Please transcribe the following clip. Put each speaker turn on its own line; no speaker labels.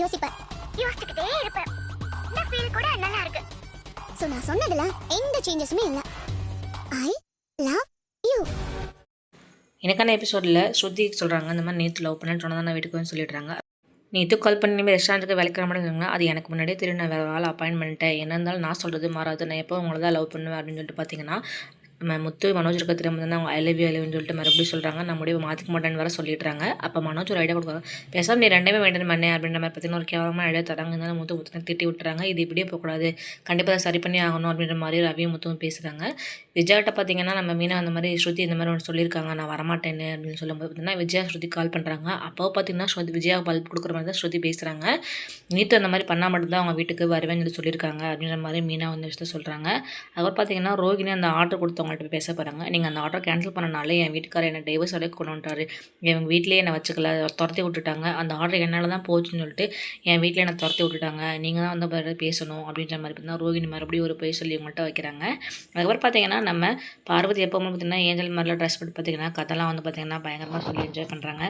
யோசிப்ப யோசிச்சுக்கிட்டே இருப்ப இந்த ஃபீல் கூட நல்லா இருக்கு. சோ நான் சொன்னதுல எந்த சேஞ்சஸுமே இல்ல. ஐ லவ் யூ
எனக்கான எபிசோடில் ஸ்ருதி சொல்கிறாங்க இந்த மாதிரி நேற்று லவ் பண்ணேன்னு சொன்னதான் நான் வீட்டுக்கு வந்து சொல்லிடுறாங்க. நேற்று கால் பண்ணி இனிமேல் ரெஸ்டாரண்ட்டுக்கு வேலைக்கு வர மாட்டேங்கிறாங்க. அது எனக்கு முன்னாடியே தெரியும். நான் வேறு ஆள் அப்பாயின் பண்ணிட்டேன். என்ன இருந்தாலும் நான் சொல்கிறது மாறாது. நான் எப்போ உங்களை தான் லவ் பண்ணுவேன் அப்படின்னு சொல்லிட்டு பார்த்தீங்கன்னா நம்ம முத்து மனோஜ் இருக்க திரும்ப வந்து அவங்க ஐ லவ் யூ ஐ லவ்னு சொல்லிட்டு மறுபடியும் சொல்கிறாங்க நான் முடிவு மாற்றிக்க மாட்டேன்னு வர சொல்லிடுறாங்க. அப்போ மனோஜ் ஒரு ஐடியா கொடுக்குறாங்க பேசாம நீ ரெண்டுமே மெயின்டைன் பண்ணேன் அப்படின்ற மாதிரி பார்த்தீங்கன்னா ஒரு கேவலமான ஐடியா தராங்க. இருந்தாலும் முத்து முத்து திட்டி விட்டுறாங்க. இது இப்படியே போகக்கூடாது. கண்டிப்பாக அதை சரி பண்ணி ஆகணும் அப்படின்ற மாதிரி ரவியும் முத்துவும் பேசுகிறாங்க விஜயாட்ட பார்த்தீங்கன்னா நம்ம மீனா அந்த மாதிரி ஸ்ருதி இந்த மாதிரி ஒன்று சொல்லியிருக்காங்க. நான் வரமாட்டேன்னு அப்படின்னு சொல்லும்போது பார்த்தீங்கன்னா விஜயா ஸ்ருதி கால் பண்ணுறாங்க அப்போ பார்த்தீங்கன்னா ஸ்ருதி விஜயா பல்ப் கொடுக்குற மாதிரி தான் ஸ்ருதி பேசுகிறாங்க நீத்து அந்த மாதிரி பண்ணால் மட்டும்தான் அவங்க வீட்டுக்கு வருவேன்னு சொல்லி சொல்லியிருக்காங்க அப்படின்ற மாதிரி மீனா வந்து விஷயத்த சொல்கிறாங்க அதுக்கப்புறம் பார்த்தீங்கன்னா ரோகிணி அந்த ஆர்டர் கொடுத்தவங்க கொடுத்தவங்கள்ட்ட போய் பேச போகிறாங்க நீங்கள் அந்த ஆர்டர் கேன்சல் பண்ணனால என் வீட்டுக்காரர் என்னை டைவர்ஸ் வரைக்கும் கொண்டு வந்துட்டாரு. என் வீட்டிலே என்னை வச்சுக்கல துரத்தி விட்டுட்டாங்க. அந்த ஆர்டர் என்னால் தான் போச்சுன்னு சொல்லிட்டு என் வீட்டில் என்னை துரத்தி விட்டுட்டாங்க. நீங்கள் தான் வந்து பிறகு பேசணும் அப்படின்ற மாதிரி பார்த்தீங்கன்னா ரோகிணி மறுபடியும் ஒரு போய் சொல்லி இவங்கள்ட்ட வைக்கிறாங்க. அதுக்கப்புறம் பார்த்தீங்கன்னா நம்ம பார்வதி எப்போ பார்த்தீங்கன்னா ஏஞ்சல் மாதிரிலாம் ட்ரெஸ் போட்டு பார்த்தீங்கன்னா கதெல்லாம் வந்து பார்த்தீங்கன்னா பயங்கரமாக சொல்லி என்ஜாய் பண்ணுறாங்க